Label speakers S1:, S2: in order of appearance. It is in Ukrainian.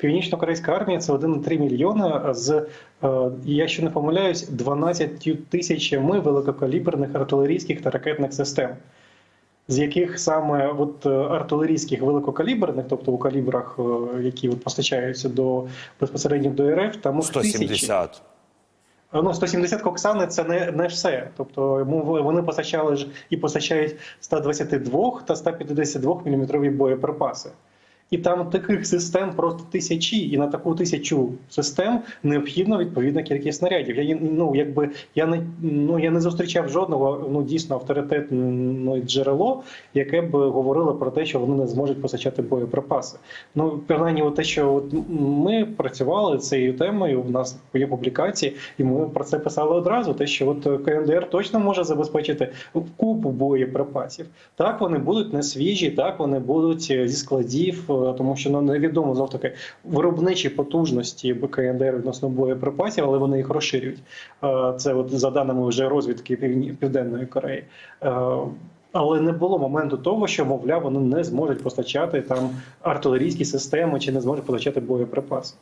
S1: Північно-корейська армія це 1,3 мільйона з, е, якщо не помиляюсь, 12 тисячами великокаліберних артилерійських та ракетних систем. З яких саме от е, артилерійських великокаліберних, тобто у калібрах, е, які от постачаються до безпосередньо до РФ, там їх тисячі.
S2: 170.
S1: Ну, 170 Коксани це не, не все. Тобто вони постачали ж і постачають 122 та 152 мм боєприпаси. І там таких систем просто тисячі, і на таку тисячу систем необхідно відповідна кількість снарядів. Я ну якби я не ну я не зустрічав жодного ну дійсно авторитетне джерело, яке б говорило про те, що вони не зможуть постачати боєприпаси. Ну принаймні, от те, що от ми працювали цією темою. У нас є публікації, і ми про це писали одразу. Те, що от КНДР точно може забезпечити купу боєприпасів. Так вони будуть не свіжі, так вони будуть зі складів, е, тому що ну невідомо знов таки виробничі потужності БКНДР відносно боєприпасів, але вони їх розширюють. Е, Це от за даними вже розвідки Південної Кореї. Е, Але не було моменту того, що мовляв вони не зможуть постачати там артилерійські системи чи не зможуть постачати боєприпаси.